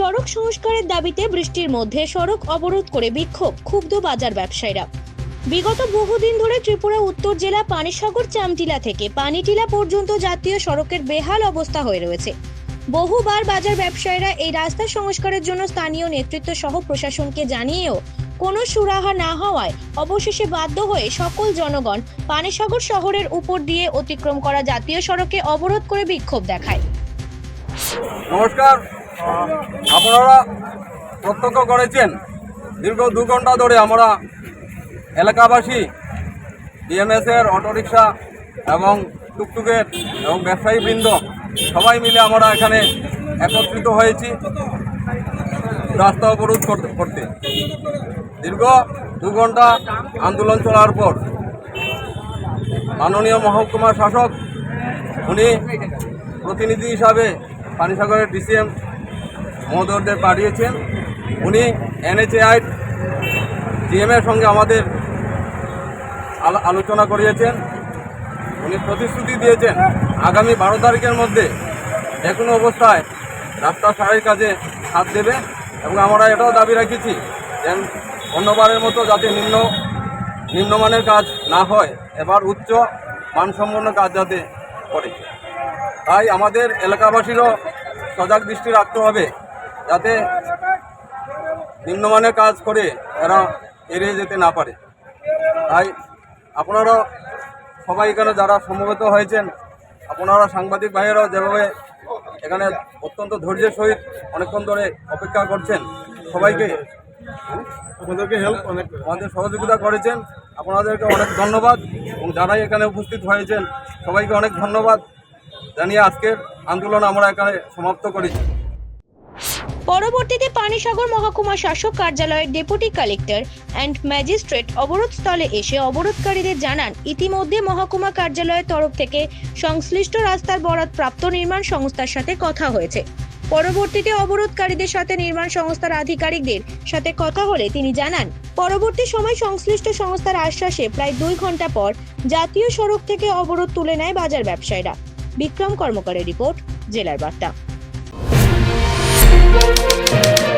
সড়ক সংস্কারের দাবিতে বৃষ্টির মধ্যে সড়ক অবরোধ করে বিক্ষোভ ক্ষুব্ধ বাজার ব্যবসায়ীরা। বিগত বহুদিন ধরে ত্রিপুরা উত্তর জেলা পানিসাগর চামটিলা থেকে পানিটিলা পর্যন্ত জাতীয় সড়কের বেহাল অবস্থা হয়ে রয়েছে। বহুবার বাজার ব্যবসায়ীরা এই রাস্তা সংস্কারের জন্য স্থানীয় নেতৃত্ব সহ প্রশাসনকে জানিয়েও কোনো সুরাহা না হওয়ায় অবশেষে বাধ্য হয়ে সকল জনগণ পানিসাগর শহরের উপর দিয়ে অতিক্রম করা জাতীয় সড়কে অবরোধ করে বিক্ষোভ দেখায়। নমস্কার। আপনারা প্রত্যক্ষ করেছেন, দীর্ঘ দু ঘণ্টা ধরে আমরা এলাকাবাসী ডিএমএস এর অটোরিকশা এবং টুকটুকের এবং ব্যবসায়ী বৃন্দ সবাই মিলে আমরা এখানে একত্রিত হয়েছি রাস্তা অবরোধ করতে- করতে। দীর্ঘ দু ঘণ্টা আন্দোলন চলার পর মাননীয় মহকুমা শাসক, উনি প্রতিনিধি হিসাবে পানিসাগরের ডিসিএম মহোদয়দের পাঠিয়েছেন। উনি এনএচএআই ডিএমের সঙ্গে আমাদের আলো- আলোচনা করিয়েছেন। উনি প্রতিশ্রুতি দিয়েছেন, আগামী বারো তারিখের মধ্যে যে কোনো অবস্থায় রাস্তা সারাইয়ের কাজে হাত দেবে এবং আমরা এটাও দাবি রাখেছি যে অন্যবারের মতো যাতে নিম্ন, নিম্নমানের কাজ না হয়, এবার উচ্চ মানসম্পন্ন কাজ যাতে করে। তাই আমাদের এলাকাবাসীরও সজাগ দৃষ্টি রাখতে হবে। যাতে নিম্নমানের কাজ করে এরা এড়িয়ে যেতে না পারে। তাই আপনারা সবাই এখানে যারা সমবেত হয়েছেন আপনারা সাংবাদিক ভাইয়েরাও যেভাবে এখানে অত্যন্ত ধৈর্যের সহিত অনেকক্ষণ ধরে অপেক্ষা করছেন সবাইকে আমাদেরকে হেল্প অনেক আমাদের সহযোগিতা করেছেন। আপনাদেরকে অনেক ধন্যবাদ এবং যারাই এখানে উপস্থিত হয়েছেন সবাইকে অনেক ধন্যবাদ জানিয়ে আজকের আন্দোলন আমরা এখানে সমাপ্ত করেছি। পরবর্তীতে পানিসাগর মহকুমা শাসক কার্যালয়ের ডেপুটি কালেক্টর অ্যান্ড ম্যাজিস্ট্রেট অবরোধস্থলে এসে অবরোধকারীদের জানান, ইতিমধ্যে মহকুমা কার্যালয়ের তরফ থেকে সংশ্লিষ্ট রাস্তার বরাদ প্রাপ্ত নির্মাণ সংস্থার সাথে কথা হয়েছে। পরবর্তীতে অবরোধকারীদের সাথে নির্মাণ সংস্থার আধিকারিকদের সাথে কথা হলে তিনি জানান, পরবর্তী সময় সংশ্লিষ্ট সংস্থার আশ্বাসে প্রায় দুই ঘণ্টা পর জাতীয় সড়ক থেকে অবরোধ তুলে নেয় বাজার ব্যবসায়ীরা। বিক্রম কর্মকারের রিপোর্ট, জেলার বার্তা। Thank you.